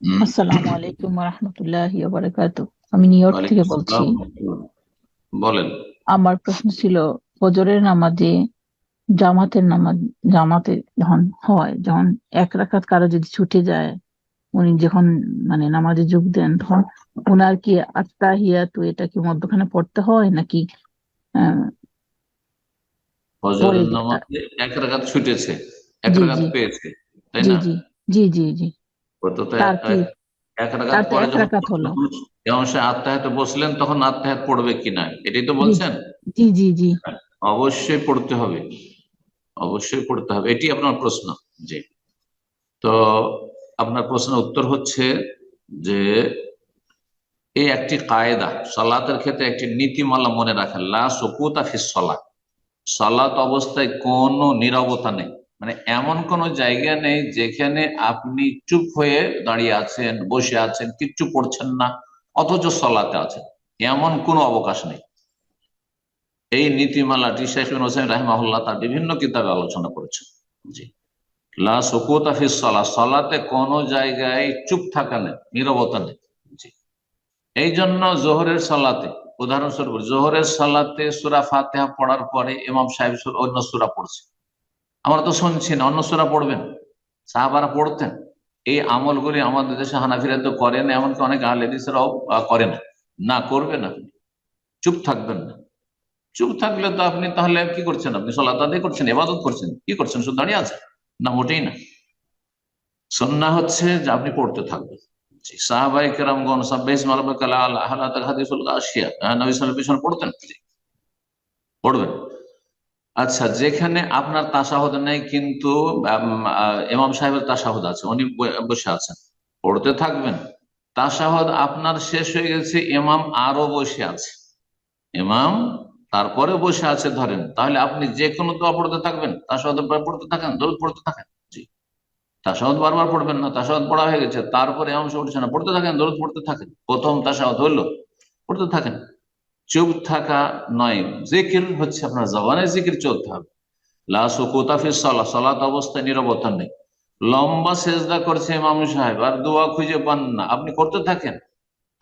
আসসালামু আলাইকুম রহমতুল্লাহি বারাকাতু আমি নিউ ইয়র্ক থেকে বলছি। বলেন। আমার প্রশ্ন ছিল ফজরের নামাজে জামাতের নামাজ জামাতে যখন হয় যখন এক রাকাত কারও যদি ছুটে যায় উনি যখন মানে নামাজে যোগ দেন তখন ওনার কি আত্তাহিয়াতু এটা কি মধ্যখানে পড়তে হয় নাকি আহ, ফজরের নামাজে এক রাকাত ছুটেছে এক জি রাকাত জি। পেয়েছে তাই জি না? জি। জি জি জি। ও তো এক রাকাত পরে যখন আত্মাহাতে বসলেন তখন আত্মাহাত পড়বে কিনা এটাই তো বলছেন? জি জি জি। অবশ্যই পড়তে হবে। অবশ্যই পড়তে হবে। এটি আপনার প্রশ্ন জি। তো আপনার প্রশ্নের উত্তর হচ্ছে যে এই একটি কায়দা সালাতের ক্ষেত্রে একটি নীতিমালা মনে রাখেন লা সুকুতা ফিস সালাত। সালাত অবস্থায় কোনো নীরবতা নেই। মানে এমন কোন জায়গা নেই যেখানে আপনি চুপ হয়ে দাঁড়িয়ে আছেন, বসে আছেন, কিচ্ছু পড়ছেন না, অথচ সলাতে আছেন। এমন কোনো অবকাশ নেই। এই নীতিমালাটি শেখ বিন হোসেন রাহমাহুল্লাহ তার বিভিন্ন কিতাবে আলোচনা করেছেন। জি। সালাত কোনো জায়গায় চুপ থাকা নেই, নিরবতা নেই। এই জন্য জোহরের সালাতে, উদাহরণস্বরূপ জোহরের সালাতে সুরা ফাতেহা পড়ার পরে ইমাম সাহেব অন্য সুরা পড়ছে। আমরা তো শুনছি না, অন্য সুরা পড়বেন। সাহাবারা পড়তেন। এই আমলগুলি আমাদের দেশে হানাফিরা তো করেন এমনকি অনেক আহলেদিসরাও করে না। না করবেন আপনি। চুপ থাকবেন না। চুপ থাকলে তো আপনি তাহলে কি করছেন আপনি? সলাত আদায় করছেন এবাদত করছেন। কি করছেন? শুধু দাঁড়িয়ে আছেন? না, মোটেই না। সন্না হচ্ছে যে আপনি পড়তে থাকবেন। পড়তেন। পড়বেন। আচ্ছা যেখানে আপনার তাসাহুদ নেই, কিন্তু ইমাম সাহেবের তাসাহুদ আছে, উনি বসে আছেন। পড়তে থাকবেন। তাসাহুদ আপনার শেষ হয়ে গেছে, ইমাম আরও বসে আছে। ইমাম তারপরে বসে আছে, ধরেন। তাহলে আপনি যে কোনো দোয়া পড়তে থাকবেন। তাসাহুদ পড়তে থাকেন, দরুদ পড়তে থাকেন? জি। তাসাহুদ বারবার পড়বেন না, তাসাহুদ পড়া হয়ে গেছে, তারপরে ইমাম সাহেব উঠছে না, পড়তে থাকেন, দরুদ পড়তে থাকেন। প্রথম তাসাহুদ হলো পড়তে থাকেন। চুপ থাকা নয়, জিকির হচ্ছে আপনার জবানে জিকির চলতে হবে। লা সুকুতা ফিস সালাহ, সালাত অবস্থায় নিরবতা নেই। লম্বা সেজদা করছে ইমাম সাহেব, আর দোয়া খুঁজে পান না। আপনি করতে থাকেন,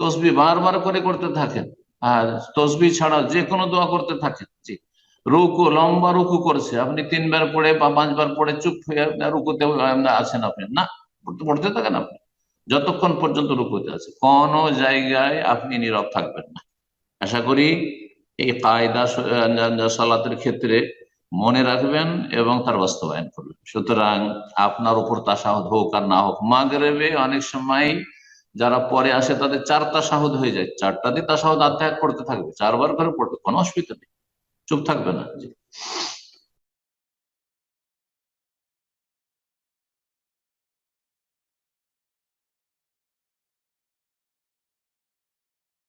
তসবি বারবার করে করতে থাকেন, আর তসবি ছাড়া যে কোনো দোয়া করতে থাকেন। জি। রুকু, লম্বা রুকু করছে, আপনি তিনবার পড়ে বা পাঁচবার পড়ে চুপ হয়ে রুকুতে আছেন আপনি। না পড়তে থাকেন আপনি। যতক্ষণ পর্যন্ত রুকুতে আছে, কোন জায়গায় আপনি নীরব থাকবেন না। আশা করি এই কায়দা সালাতের ক্ষেত্রে মনে রাখবেন এবং তার বাস্তবায়ন করবেন। সুতরাং আপনার উপর তাসাহদ হোক আর না হোক, মাগরেবে অনেক সময় যারা পরে আসে তাদের চারটা সাহদ হয়ে যায়। চারটা দিয়ে তাসাহদ আধ্যায় করতে থাকবে, চারবার করে পড়বে কোনো অসুবিধা নেই। চুপ থাকবে না।